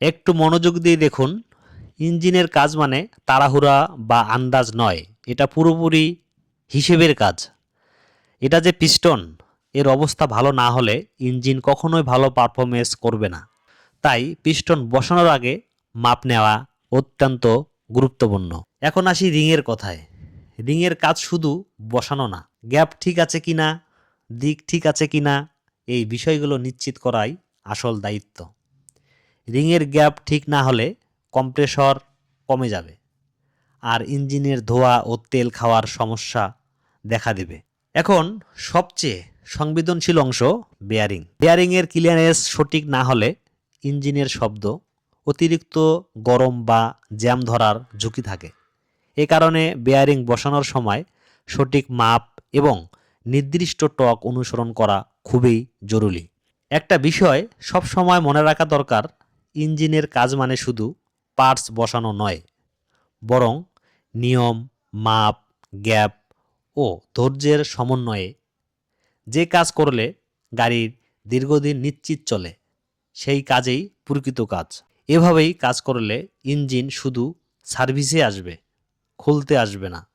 একটু মনোযোগ দিয়ে দেখুন, ইঞ্জিনের কাজ মানে তাড়াহুড়া বা আন্দাজ নয়, এটা পুরোপুরি হিসেবের কাজ। এটা যে পিস্টন, এর অবস্থা ভালো না হলে ইঞ্জিন কখনোই ভালো পারফরমেন্স করবে না। তাই পিস্টন বসানোর আগে মাপ নেওয়া অত্যন্ত গুরুত্বপূর্ণ। এখন আসি রিংয়ের কথায়। রিংয়ের কাজ শুধু বসানো না, গ্যাপ ঠিক আছে কিনা, দিক ঠিক আছে কিনা, এই বিষয়গুলো নিশ্চিত করাই আসল দায়িত্ব। রিংয়ের গ্যাপ ঠিক না হলে কম্প্রেসর কমে যাবে আর ইঞ্জিনের ধোয়া ও তেল খাওয়ার সমস্যা দেখা দেবে। এখন সবচেয়ে সংবেদনশীল অংশ বেয়ারিং বেয়ারিংয়ের ক্লিয়ারেন্স সঠিক না হলে ইঞ্জিনের শব্দ অতিরিক্ত গরম বা জ্যাম ধরার ঝুঁকি থাকে। এ কারণে বেয়ারিং বসানোর সময় সঠিক মাপ এবং নির্দিষ্ট টক অনুসরণ করা খুবই জরুরি। একটা বিষয় সব সময় মনে রাখা দরকার ইঞ্জিনের কাজ মানে শুধু পার্টস বসানো নয়, বরং নিয়ম, মাপ, গ্যাপ ও ধৈর্যের সমন্বয়ে। যে কাজ করলে গাড়ির দীর্ঘদিন নিশ্চিত চলে, সেই কাজেই প্রকৃত কাজ। এভাবেই কাজ করলে ইঞ্জিন শুধু সার্ভিসে আসবে, খুলতে আসবে না।